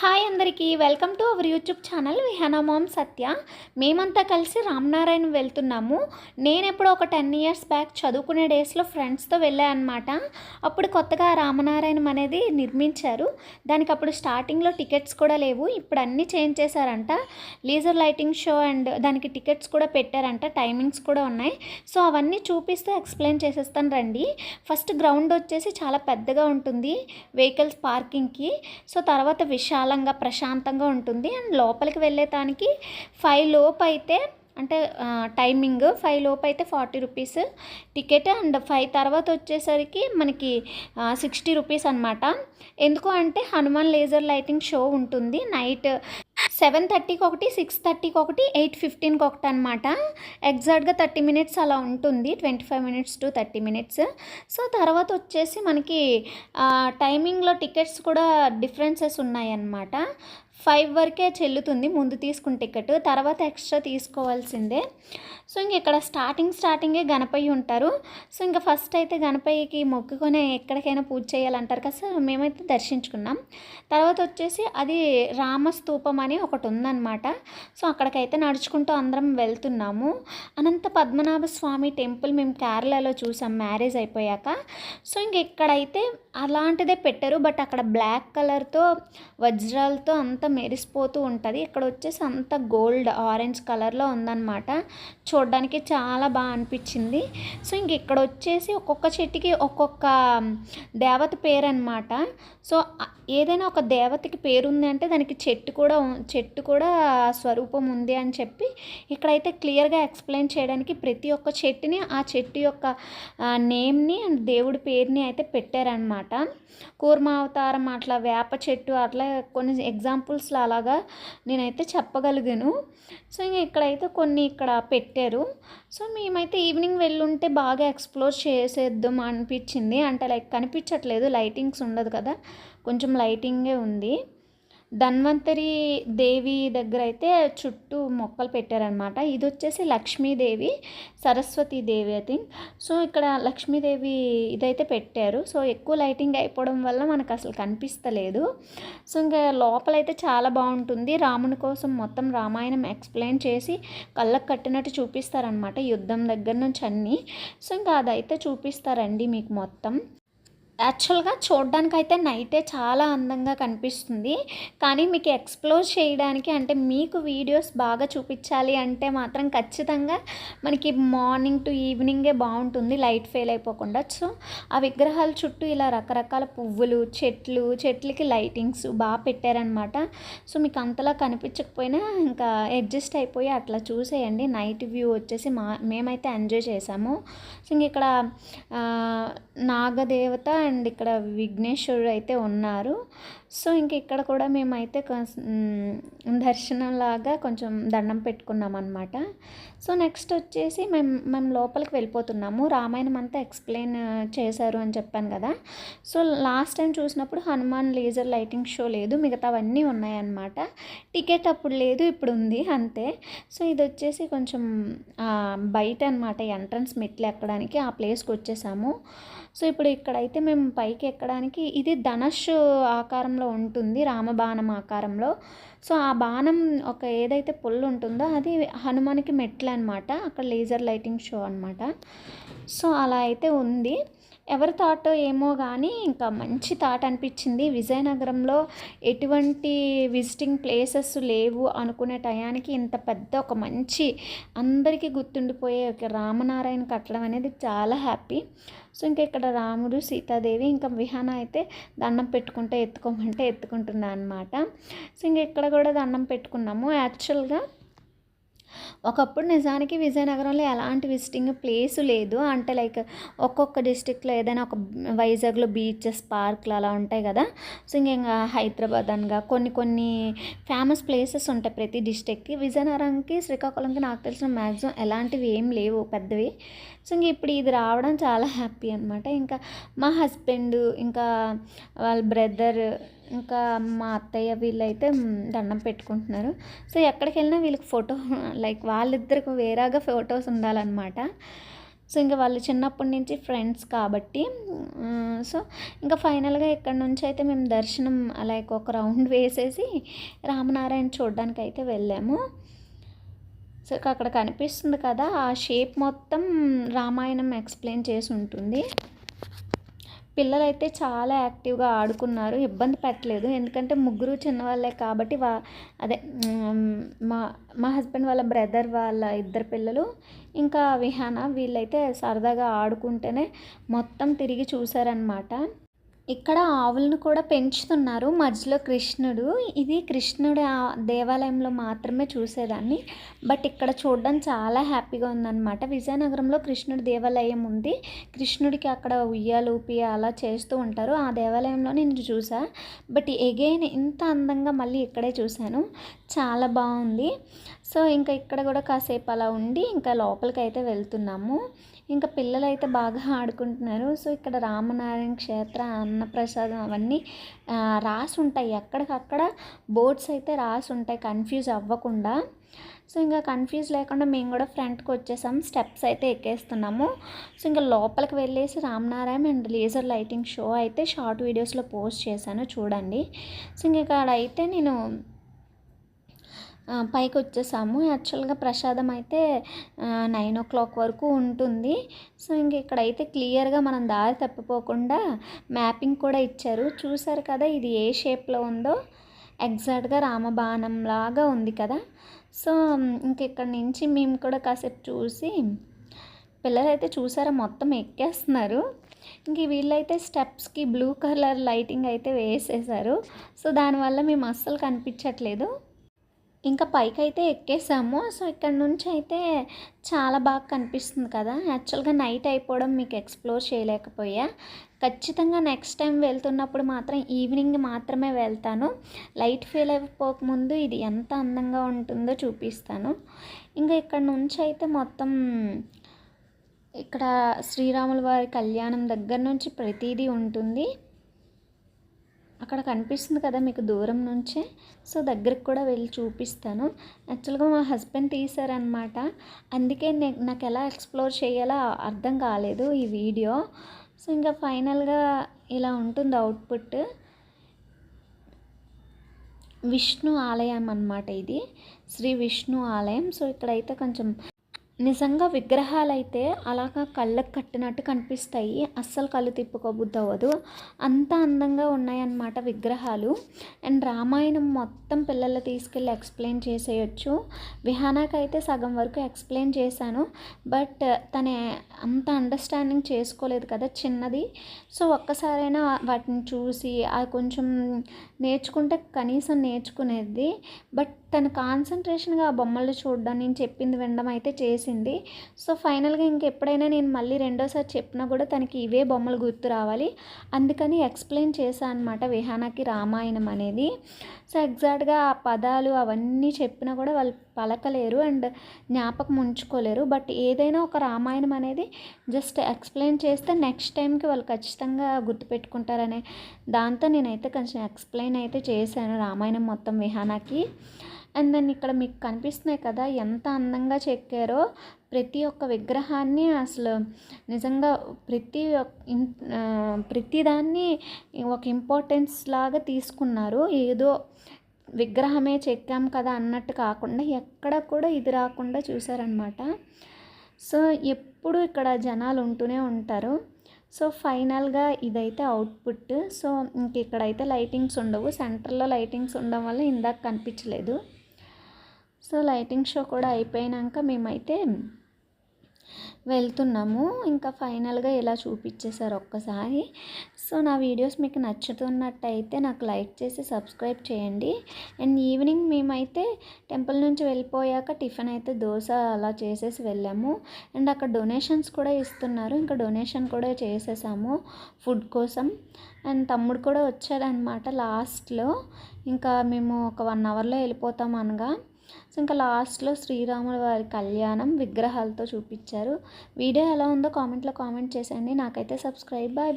Hi అందరికీ welcome to our YouTube channel విహనమామ్ Satya. మేమంతా కలిసి రామనారాయణ వెళ్తున్నాము. నేను ఎప్పుడో ఒక టెన్ ఇయర్స్ బ్యాక్ చదువుకునే డేస్లో ఫ్రెండ్స్తో వెళ్ళాను అనమాట అప్పుడు కొత్తగా రామనారాయణం అనేది నిర్మించారు. దానికి అప్పుడు స్టార్టింగ్లో టికెట్స్ కూడా లేవు. ఇప్పుడు అన్నీ చేంజ్ చేశారంట. లేజర్ లైటింగ్ షో అండ్ దానికి టికెట్స్ కూడా పెట్టారంట. టైమింగ్స్ కూడా ఉన్నాయి. సో అవన్నీ చూపిస్తూ ఎక్స్ప్లెయిన్ చేసేస్తాను రండి. ఫస్ట్ గ్రౌండ్ వచ్చేసి చాలా పెద్దగా ఉంటుంది. వెహికల్స్ పార్కింగ్కి. సో తర్వాత విశాలంగా ప్రశాంతంగా ఉంటుంది. అండ్ లోపలికి వెళ్ళేదానికి ఫైవ్ లోపు అయితే అంటే టైమింగ్ ఫైవ్ లోపు అయితే forty rupees ticket. And five తర్వాత వచ్చేసరికి మనకి సిక్స్టీ రూపీస్ అనమాట ఎందుకు అంటే హనుమాన్ లేజర్ లైటింగ్ షో ఉంటుంది. నైట్ సెవెన్ థర్టీకి ఒకటి సిక్స్ థర్టీకి ఒకటి ఎయిట్ ఫిఫ్టీన్కి ఒకటి అనమాట ఎగ్జాక్ట్గా థర్టీ మినిట్స్ అలా ఉంటుంది twenty five minutes to thirty minutes. So తర్వాత వచ్చేసి మనకి టైమింగ్లో టికెట్స్ కూడా డిఫరెన్సెస్ ఉన్నాయన్నమాట. ఫైవ్ వరకే చెల్లుతుంది. ముందు తీసుకున్న టికెట్ తర్వాత ఎక్స్ట్రా తీసుకోవాల్సిందే. సో ఇంక ఇక్కడ స్టార్టింగ్ స్టార్టింగే గణపయ్య ఉంటారు. సో ఇంకా ఫస్ట్ అయితే గణపయ్యకి మొక్కుకొని ఎక్కడికైనా పూజ చేయాలంటారు కదా సో మేమైతే దర్శించుకున్నాం. తర్వాత వచ్చేసి అది రామస్తూపం అని ఒకటి ఉందన్నమాట. సో అక్కడికైతే నడుచుకుంటూ అందరం వెళ్తున్నాము. అనంత పద్మనాభ స్వామి టెంపుల్ మేము కేరళలో చూసాం మ్యారేజ్ అయిపోయాక. సో ఇంక ఇక్కడైతే అలాంటిదే పెట్టారు బట్ అక్కడ బ్లాక్ కలర్తో వజ్రాలతో అంత అంతా మెరిసిపోతూ ఉంటుంది. ఇక్కడ వచ్చేసి అంత గోల్డ్ ఆరెంజ్ కలర్లో ఉందన్నమాట. చూడడానికి చాలా బాగా అనిపించింది. సో ఇంక ఇక్కడ వచ్చేసి ఒక్కొక్క చెట్టుకి ఒక్కొక్క దేవత పేరు అనమాట సో ఏదైనా ఒక దేవతకి పేరు ఉంది అంటే దానికి చెట్టు కూడా చెట్టు కూడా స్వరూపం ఉంది అని చెప్పి ఇక్కడైతే క్లియర్గా ఎక్స్ప్లెయిన్ చేయడానికి ప్రతి ఒక్క చెట్టుని ఆ చెట్టు యొక్క నేమ్ని అండ్ దేవుడి పేరుని అయితే పెట్టారనమాట కూర్మ అవతారం అట్లా వేప చెట్టు అట్లా కొన్ని ఎగ్జాంపుల్ ఎగ్జాంపుల్స్లో అలాగా నేనైతే చెప్పగలిగాను. సో ఇంక ఇక్కడైతే కొన్ని ఇక్కడ పెట్టారు. సో మేమైతే ఈవినింగ్ వెళ్ళుంటే బాగా ఎక్స్ప్లోర్ చేసేద్దాం అనిపించింది. అంటే లైక్ కనిపించట్లేదు లైటింగ్స్ ఉండదు కదా. కొంచెం లైటింగే ఉంది. ధన్వంతరి దేవి దగ్గర అయితే చుట్టూ మొక్కలు పెట్టారనమాట ఇది వచ్చేసి Lakshmidevi Saraswati Devi I think so ఇక్కడ లక్ష్మీదేవి ఇదైతే పెట్టారు. సో ఎక్కువ లైటింగ్ అయిపోవడం వల్ల మనకు అసలు కనిపిస్తలేదు. సో ఇంకా లోపలైతే చాలా బాగుంటుంది. రాముని కోసం మొత్తం రామాయణం ఎక్స్ప్లెయిన్ చేసి కళ్ళకు కట్టినట్టు చూపిస్తారనమాట యుద్ధం దగ్గర నుంచి అన్నీ. సో ఇంకా అదైతే చూపిస్తారండి మీకు మొత్తం. యాక్చువల్గా చూడడానికి నైటే చాలా అందంగా కనిపిస్తుంది. కానీ మీకు ఎక్స్ప్లోర్ చేయడానికి అంటే మీకు వీడియోస్ బాగా చూపించాలి అంటే మాత్రం ఖచ్చితంగా మనకి మార్నింగ్ టు ఈవినింగే బాగుంటుంది. లైట్ ఫెయిల్ అయిపోకుండా. సో ఆ విగ్రహాల చుట్టూ ఇలా రకరకాల పువ్వులు చెట్లు చెట్లకి లైటింగ్స్ బాగా పెట్టారనమాట. సో మీకు అంతలా కనిపించకపోయినా ఇంకా అడ్జస్ట్ అయిపోయి అట్లా చూసేయండి. నైట్ వ్యూ వచ్చేసి మా మేమైతే ఎంజాయ్ చేసాము. సో ఇంక ఇక్కడ నాగదేవత అండ్ ఇక్కడ విఘ్నేశ్వరుడు అయితే ఉన్నారు. సో ఇంక ఇక్కడ కూడా మేమైతే కాస్- మ్, దర్శనంలాగా కొంచెం దండం పెట్టుకున్నాం అనమాట సో నెక్స్ట్ వచ్చేసి మేము మేము లోపలికి వెళ్ళిపోతున్నాము. రామాయణం అంతా ఎక్స్ప్లెయిన్ చేశారు అని చెప్పాను కదా. సో లాస్ట్ టైం చూసినప్పుడు హనుమాన్ లేజర్ లైటింగ్ షో లేదు మిగతావన్నీ ఉన్నాయన్నమాట. టికెట్ అప్పుడు లేదు ఇప్పుడు ఉంది అంతే. సో ఇది వచ్చేసి కొంచెం బయట అనమాట ఎంట్రన్స్ మెట్లు ఎక్కడానికి ఆ ప్లేస్కి వచ్చేసాము. సో ఇప్పుడు ఇక్కడైతే మేము పైకి ఎక్కడానికి ఇది ధనుష్ ఆకారంలో ఉంటుంది రామబాణం ఆకారంలో. సో ఆ బాణం ఒక ఏదైతే పుల్లు ఉంటుందో అది హనుమానికి మెట్లు అనమాట అక్కడ లేజర్ లైటింగ్ షో అనమాట సో అలా అయితే ఉంది. ఎవరి థాట్ ఏమో కానీ ఇంకా మంచి థాట్ అనిపించింది. విజయనగరంలో ఎటువంటి విజిటింగ్ ప్లేసెస్ లేవు అనుకునే టయానికి ఇంత పెద్ద ఒక మంచి అందరికీ గుర్తుండిపోయే ఒక రామనారాయణ కట్టడం అనేది చాలా హ్యాపీ. సో ఇంకా ఇక్కడ రాముడు సీతాదేవి ఇంకా విహాన అయితే దండం పెట్టుకుంటే ఎత్తుకోమంటే ఎత్తుకుంటున్నా అనమాట సో ఇంక ఇక్కడ కూడా దండం పెట్టుకున్నాము. యాక్చువల్గా ఒకప్పుడు నిజానికి విజయనగరంలో ఎలాంటి విజిటింగ్ ప్లేస్ లేదు. అంటే లైక్ ఒక్కొక్క డిస్టిక్లో ఏదైనా ఒక వైజాగ్లో బీచెస్ పార్క్లు అలా ఉంటాయి కదా. సో ఇంకా హైదరాబాద్ అనగా కొన్ని కొన్ని ఫేమస్ ప్లేసెస్ ఉంటాయి ప్రతి డిస్టిక్కి విజయనగరంకి శ్రీకాకుళంకి నాకు తెలిసిన మ్యాక్సిమం ఎలాంటివి ఏం లేవు పెద్దవి. సో ఇంక ఇప్పుడు ఇది రావడం చాలా హ్యాపీ అనమాట ఇంకా మా హస్బెండ్ ఇంకా వాళ్ళ బ్రదర్ ఇంకా మా అత్తయ్య వీళ్ళైతే దండం పెట్టుకుంటున్నారు. సో ఎక్కడికి వెళ్ళినా వీళ్ళకి ఫోటో లైక్ వాళ్ళిద్దరికి వేరేగా ఫొటోస్ ఉండాలన్నమాట. సో ఇంకా వాళ్ళు చిన్నప్పటి నుంచి ఫ్రెండ్స్ కాబట్టి సో ఇంకా ఫైనల్గా ఇక్కడ నుంచి అయితే మేము దర్శనం లైక్ ఒక రౌండ్ వేసేసి రామనారాయణ చూడడానికి అయితే వెళ్ళాము. సో అక్కడ కనిపిస్తుంది కదా ఆ షేప్ మొత్తం రామాయణం ఎక్స్ప్లెయిన్ చేసి ఉంటుంది. పిల్లలైతే చాలా యాక్టివ్గా ఆడుకున్నారు. ఇబ్బంది పెట్టలేదు. ఎందుకంటే ముగ్గురు చిన్నవాళ్ళే కాబట్టి వా అదే మా మా హస్బెండ్ వాళ్ళ బ్రదర్ వాళ్ళ ఇద్దరు పిల్లలు ఇంకా విహాన వీళ్ళైతే సరదాగా ఆడుకుంటేనే మొత్తం తిరిగి చూసారనమాట ఇక్కడ ఆవులను కూడా పెంచుతున్నారు. మధ్యలో కృష్ణుడు ఇది కృష్ణుడు దేవాలయంలో మాత్రమే చూసేదాన్ని. బట్ ఇక్కడ చూడడం చాలా హ్యాపీగా ఉందన్నమాట. విజయనగరంలో కృష్ణుడి దేవాలయం ఉంది. కృష్ణుడికి అక్కడ ఉయ్యాలు ఊపి అలా చేస్తూ ఉంటారు. ఆ దేవాలయంలో నేను చూసా. బట్ ఎగైన్ ఇంత అందంగా మళ్ళీ ఇక్కడే చూశాను. చాలా బాగుంది. సో ఇంకా ఇక్కడ కూడా కాసేపు అలా ఉండి ఇంకా లోపలికి అయితే వెళ్తున్నాము. ఇంకా పిల్లలు అయితే బాగా ఆడుకుంటున్నారు. సో ఇక్కడ రామనారాయణ క్షేత్ర అన్నప్రసాదం అవన్నీ రాసి ఉంటాయి ఎక్కడికక్కడ బోర్డ్స్ అయితే రాసి ఉంటాయి కన్ఫ్యూజ్ అవ్వకుండా. సో ఇంకా కన్ఫ్యూజ్ లేకుండా మేము కూడా ఫ్రంట్కి వచ్చేసాం. స్టెప్స్ అయితే ఎక్కేస్తున్నాము. సో ఇంకా లోపలికి వెళ్ళేసి Ramanarayana and laser lighting show అయితే షార్ట్ వీడియోస్లో పోస్ట్ చేశాను. చూడండి. సో ఇంక అక్కడ అయితే నేను పైకి వచ్చేసాము యాక్చువల్గా ప్రసాదం అయితే నైన్ ఓ క్లాక్ వరకు ఉంటుంది. సో ఇంక ఇక్కడైతే క్లియర్గా మనం దారి తప్పిపోకుండా మ్యాపింగ్ కూడా ఇచ్చారు. చూసారు కదా ఇది ఏ షేప్లో ఉందో? ఎగ్జాక్ట్గా రామబాణం లాగా ఉంది కదా. సో ఇంక ఇక్కడ నుంచి మేము కూడా కాసేపు చూసి పిల్లలు అయితే చూసారా మొత్తం ఎక్కేస్తున్నారు. ఇంక వీళ్ళైతే స్టెప్స్కి బ్లూ కలర్ లైటింగ్ అయితే వేసేసారు. సో దానివల్ల మేము అస్సలు కనిపించట్లేదు. ఇంకా పైకి అయితే ఎక్కేసాము. సో ఇక్కడ నుంచి అయితే చాలా బాగా కనిపిస్తుంది కదా. యాక్చువల్గా నైట్ అయిపోవడం మీకు ఎక్స్ప్లోర్ చేయలేకపోయా. ఖచ్చితంగా నెక్స్ట్ టైం వెళ్తున్నప్పుడు మాత్రం ఈవినింగ్ మాత్రమే వెళ్తాను. లైట్ ఫీల్ అయిపోకముందు ఇది ఎంత అందంగా ఉంటుందో చూపిస్తాను. ఇంకా ఇక్కడ నుంచి అయితే మొత్తం ఇక్కడ శ్రీరాముల వారి కళ్యాణం దగ్గర నుంచి ప్రతిదీ ఉంటుంది. అక్కడ కనిపిస్తుంది కదా మీకు దూరం నుంచే. సో దగ్గరికి కూడా వెళ్ళి చూపిస్తాను. యాక్చువల్గా మా హస్బెండ్ తీశారనమాట. అందుకే నాకు ఎలా ఎక్స్ప్లోర్ చేయాలో అర్థం కాలేదు ఈ వీడియో. సో ఇంకా ఫైనల్గా ఇలా ఉంటుంది అవుట్పుట్. విష్ణు ఆలయం అనమాట ఇది. శ్రీ విష్ణు ఆలయం. సో ఇక్కడైతే కొంచెం నిజంగా విగ్రహాలు అయితే అలాగా కళ్ళకు కట్టినట్టు కనిపిస్తాయి. అస్సలు కళ్ళు తిప్పుకోబుద్ది అవ్వదు అంత అందంగా ఉన్నాయన్నమాట విగ్రహాలు. అండ్ రామాయణం మొత్తం పిల్లలు తీసుకెళ్ళి ఎక్స్ప్లెయిన్ చేసేయచ్చు. విహానాకైతే సగం వరకు ఎక్స్ప్లెయిన్ చేశాను. బట్ తన అంత అండర్స్టాండింగ్ చేసుకోలేదు కదా చిన్నది. సో ఒక్కసారైనా వాటిని చూసి అది కొంచెం నేర్చుకుంటే కనీసం నేర్చుకునేది. బట్ తన కాన్సన్ట్రేషన్గా ఆ బొమ్మలు చూడడం నేను చెప్పింది వినడం అయితే చేసి చేసింది సో ఫైనల్గా ఇంకెప్పుడైనా నేను మళ్ళీ రెండోసారి చెప్పినా కూడా తనకి ఇవే బొమ్మలు గుర్తు రావాలి. అందుకని ఎక్స్ప్లెయిన్ చేశాను అనమాట విహానాకి రామాయణం అనేది. సో ఎగ్జాక్ట్గా ఆ పదాలు అవన్నీ చెప్పినా కూడా వాళ్ళు పలకలేరు అండ్ జ్ఞాపకం ఉంచుకోలేరు. బట్ ఏదైనా ఒక రామాయణం అనేది జస్ట్ ఎక్స్ప్లెయిన్ చేస్తే నెక్స్ట్ టైంకి వాళ్ళు ఖచ్చితంగా గుర్తుపెట్టుకుంటారనే దాంతో నేనైతే కొంచెం ఎక్స్ప్లెయిన్ అయితే చేశాను రామాయణం మొత్తం విహానాకి. అండ్ దెన్ ఇక్కడ మీకు కనిపిస్తున్నాయి కదా ఎంత అందంగా చెక్కారో ప్రతి ఒక్క విగ్రహాన్ని అసలు నిజంగా ప్రతి ప్రతిదాన్ని ఒక ఇంపార్టెన్స్ లాగా తీసుకున్నారు. ఏదో విగ్రహమే చెక్కాం కదా అన్నట్టు కాకుండా ఎక్కడ కూడా ఇది రాకుండా చూసారనమాట సో ఎప్పుడు ఇక్కడ జనాలు ఉంటూనే ఉంటారు. సో ఫైనల్గా ఇదైతే అవుట్పుట్. సో ఇంక ఇక్కడైతే లైటింగ్స్ ఉండవు. సెంటర్లో లైటింగ్స్ ఉండడం వల్ల ఇందాక కనిపించలేదు. సో లైటింగ్ షో కూడా అయిపోయాక మేమైతే వెళ్తున్నాము. ఇంకా ఫైనల్గా ఇలా చూపించేశారు ఒక్కసారి. సో నా వీడియోస్ మీకు నచ్చుతున్నట్టయితే నాకు లైక్ చేసి సబ్స్క్రైబ్ చేయండి. అండ్ ఈవినింగ్ మేమైతే టెంపుల్ నుంచి వెళ్ళిపోయాక టిఫిన్ అయితే దోశ అలా చేసేసి వెళ్ళాము. అండ్ అక్కడ డొనేషన్స్ కూడా ఇస్తున్నారు. ఇంకా డొనేషన్ కూడా చేసేసాము ఫుడ్ కోసం. అండ్ తమ్ముడు కూడా వచ్చాడనమాట లాస్ట్లో. ఇంకా మేము ఒక వన్ అవర్లో వెళ్ళిపోతాం అనగా. సో ఇంకా లాస్ట్లో శ్రీరాముల వారి కళ్యాణం విగ్రహాలతో చూపించారు. వీడియో ఎలా ఉందో కామెంట్లో కామెంట్ చేసేయండి. నాకైతే సబ్స్క్రైబ్ బాయ్